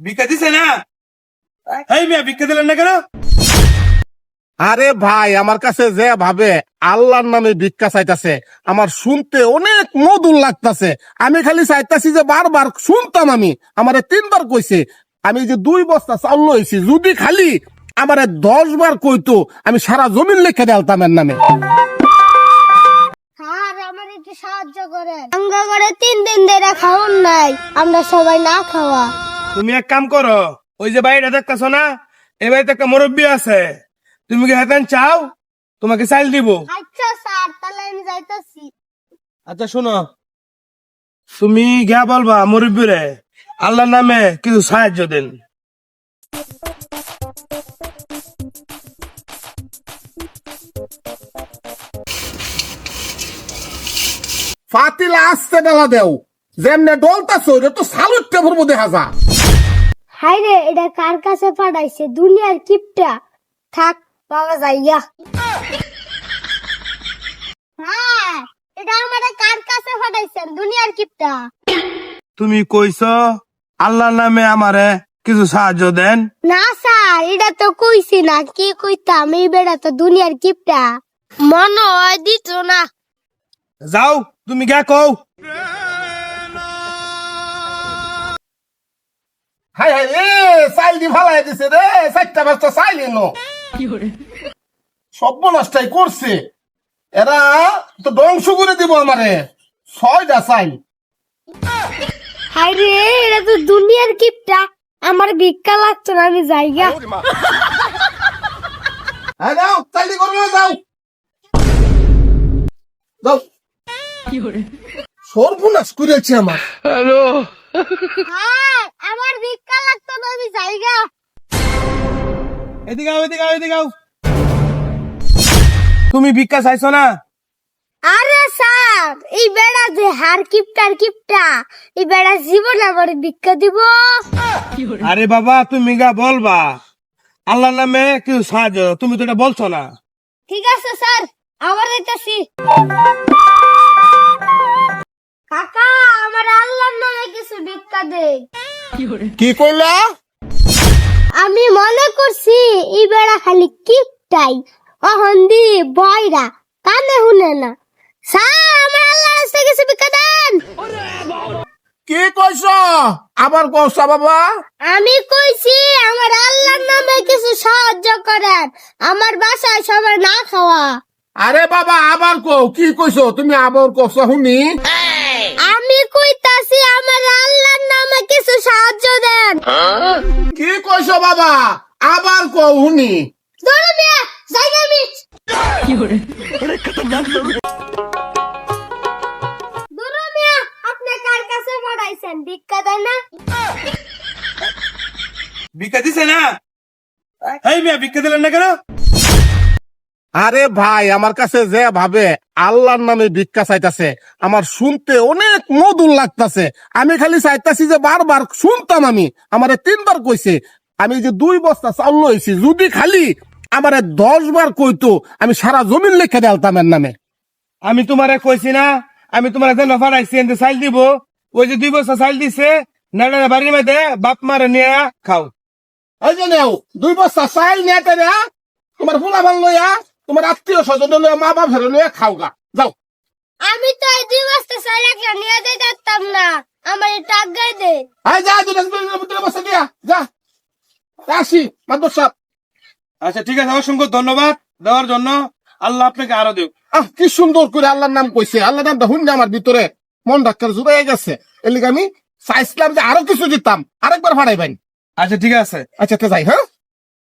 ভিক্ষা দিছে না? এই মিয়া ভিক্ষা দিলেন না কেন? আরে ভাই আমার কাছে যে ভাবে আল্লাহর নামে ভিক্ষা চাইতাছে আমার শুনতে অনেক মধুর লাগতাছে। আমি খালি চাইতাছি যে বারবার শুনতাম আমি। আমারে তিনবার কইছে আমি যে দুই বস্তা চাউল লইছি যদি খালি আমারে দশ বার কইতো আমি সারা জমিন লিখে দেলতাম এর নামে। সাহায্য করেন। আমরা তিন দিন ধরে খাওয়ান নাই আমরা সবাই না খাওয়া। তুমি এক কাম করো ওই যে বাড়িটা দেখতেছো না এই বাড়িতে একটা মুরব্বী আছে তুমি কি হাতেন চাও? তোমাকে চাইল দিব। আচ্ছা স্যার তাহলে আমি যাইতাছি। আচ্ছা শোনো। তুমি গিয়া বলবা মুরব্বী রে আল্লাহর নামে কিছু সাহায্য দেন। ফাতিলা আসতে বেলা দেও যেমনে ডলতাছ ওটা তো সালুটটা ভরবো দেখা যা হাই রে এটা কার কাছে পাঠাইছে? দুনিয়ার কিপটা। থাক পাওয়া যাইয়া হ্যাঁ এটা আমারে কার কাছে পাঠাইছেন দুনিয়ার কিপটা। তুমি কইছ আল্লাহর নামে আমারে কিছু সাহায্য দেন? না স্যার এটা তো কইছি না। কি কইতাম? এই বেড়া তো দুনিয়ার কিপটা। মনে হয় দিত না। যাও তুমি গিয়া কও। হাই হাই রে ফালাই দিছে রে চারটা পাঁচটা করছে। এরা তো ধ্বংস করে দিব আমারে। ছয়টা চাইল হাই রে এটা তো দুনিয়ার কিপটা। আমার ভিক্ষা লাগতো না আমি জায়গা হ্যাঁ যাও চাইলি করবে না, যাও। যাও। সর্বনাশ করেছে আমার। হ্যাঁ আমার ভিক্ষা লাগতো না আমি জায়গা। এদিকে আও এদিকে আও এদিকে আও। তুমি ভিক্ষা চাইছো না? আরে স্যার এই বেড়া যে হার কিপটার কিপটা এই বেড়া জীবন আমার ভিক্ষা দিব। আরে বাবা তুমি গা বলবা। আল্লাহর নামে কিছু সাহায্য। তুমি তো এটা বলছো না। ঠিক আছে স্যার আবার যাইতাছি। কি কইলা? আমি মনে করছি এই বেড়া খালি কিপটাই। অহন্দি বয়রা কানে শুনে না। স্যার আমার আল্লাহর কাছে কিছু ভিক্ষা দেন। কি কইছ? আবার কইছ বাবা? আমি কইছি আমার আল্লাহর নামে কিছু সাহায্য করেন। আমার বাসায় সবাই না খাওয়া। আরে বাবা আবার কও কি কইছ? তুমি আবার কইছ শুনি। আমি কইতাছি আমার বাবা আবার কও শুনি ধরো মিয়া জায়গা মিট। ধরো মিয়া আপনি কার কাছে পড়াইছেন? ভিক্ষা দেন না। ভিক্ষা দিছে না? এই মিয়া ভিক্ষা দিলেন না কেন? আরে ভাই আমার কাছে যে ভাবে আল্লাহর নামে ভিক্ষা চাইতাছে আমার শুনতে অনেক মধুর লাগতাছে। আমি খালি চাইতাছি যে বারবার শুনতাম আমি। আমারে তিনবার কইছে আমি যে দুই বস্তা চাউল লইছি যদি খালি আমারে দশ বার কইতো আমি সারা জমিন লিখে দেলতাম এর নামে। আমি তোমারে কইছি না আমি তোমার যেন ফাড়াইছি এনতে চাইল দিব। ওই যে দুই বস্তা চাইল দিছে নাড়া বাড়ির মধ্যে বাপ মারে নিয়ে খাও। এই যে নেও দুই বস্তা চাইল নেতে রে তোমার ফুলা ভালো লইয়া তোমার আত্মীয় স্বজন লইয়া মা বাপ হেরে লইয়া খাও গা। যাও। আমি তো এই দুই বস্তা চাল একটা নিয়ে পারতাম না আমার টাক গাই দে। আয় যা দুই বস্তা দিয়া যা। আসি মাদ্র সাহেব আচ্ছা ঠিক আছে অসংখ্য ধন্যবাদ দেওয়ার জন্য। আল্লাহ আপনাকে আরও দেব আহ কি সুন্দর করে আল্লাহর নাম কইছে। আল্লাহর নাম দেখুন আমার ভিতরে মন ডাক্তার জুড়ে গেছে। এলিকে আমি চাইছিলাম যে আরও কিছু দিতাম। আরেকবার ভাড়াইবেন আচ্ছা ঠিক আছে। আচ্ছা তো যাই হ্যাঁ?